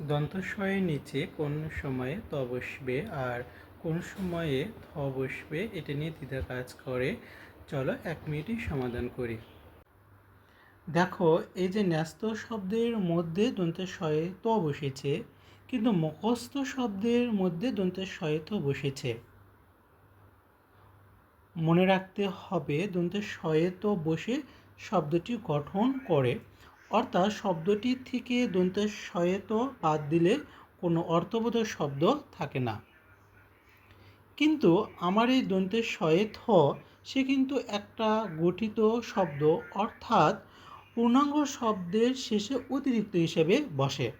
দন্তস্বয়ের নিচে কোন সময়ে ত বসবে আর কোন সময়ে থ বসবে, এটা নিয়ে দ্বিধা কাজ করে। চলো এক মিনিটই সমাধান করি। দেখো, এই যে ন্যস্ত শব্দের মধ্যে দন্তের শয়ে ত বসেছে, কিন্তু মুখস্থ শব্দের মধ্যে দন্তের শয়ে বসেছে। মনে রাখতে হবে দন্তের শয়ে বসে শব্দটি গঠন করে। অর্থাৎ শব্দটি থেকে দন্তের শয়েত বাদ দিলে কোনো অর্থবোধক শব্দ থাকে না। কিন্তু আমার এই দন্তের শয়েত সে কিন্তু একটা গঠিত শব্দ, অর্থাৎ পূর্ণাঙ্গ শব্দের শেষে অতিরিক্ত হিসেবে বসে।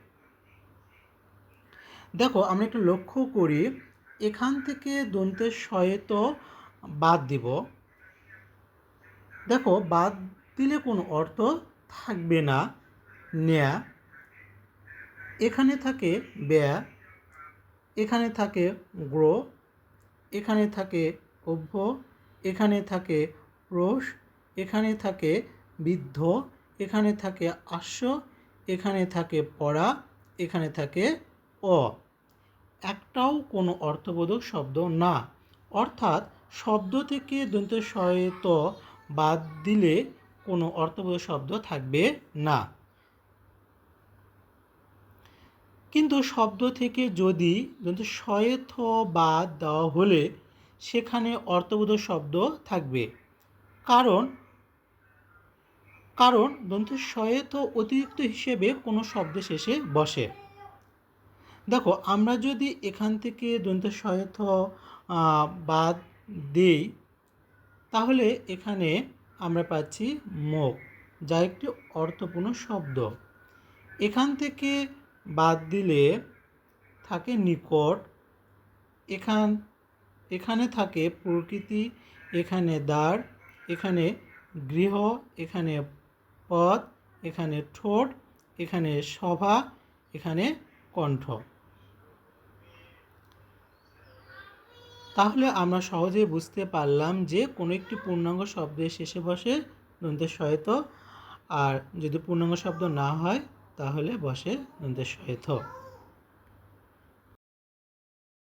দেখো, আমরা একটু লক্ষ্য করি, এখান থেকে দন্তের শয়েত বাদ দিব। দেখো, বাদ দিলে কোনো অর্থ থাকবে না, নেয়া। এখানে থাকে ব্যয়া এখানে থাকে গ্রো, এখানে থাকে অভ্য, এখানে থাকে রোষ, এখানে থাকে বৃদ্ধ, এখানে থাকে আশ্ব, এখানে থাকে পড়া, এখানে থাকে অ। একটাও কোনো অর্থবোধক শব্দ না। অর্থাৎ শব্দ থেকে দন্ত সহায়ত বাদ দিলে কোনো অর্থবোধ শব্দ থাকবে না। কিন্তু শব্দ থেকে যদি সয়েথ বাদ দেওয়া হলে সেখানে অর্থবোধক শব্দ থাকবে। কারণ কারণ দন্ত সয়েত অতিরিক্ত হিসেবে কোনো শব্দ শেষে বসে। দেখো, আমরা যদি এখান থেকে দন্ত সয়েথ বাদ দিই, তাহলে এখানে আমরা পাচ্ছি মুখ যা একটি অর্থপূর্ণ শব্দ। এখান থেকে বাদ দিলে থাকে নিকট, এখান, এখানে থাকে প্রকৃতি, এখানে দ্বার, এখানে গৃহ, এখানে পথ, এখানে ঠোঁট, এখানে সভা, এখানে কণ্ঠ। তাহলে আমরা সহজেই বুঝতে পারলাম যে কোনো একটি পূর্ণাঙ্গ শব্দের শেষে বসে দন্তের সহিত। আর যদি পূর্ণাঙ্গ শব্দ না হয়, তাহলে বসে দন্তের সহিত।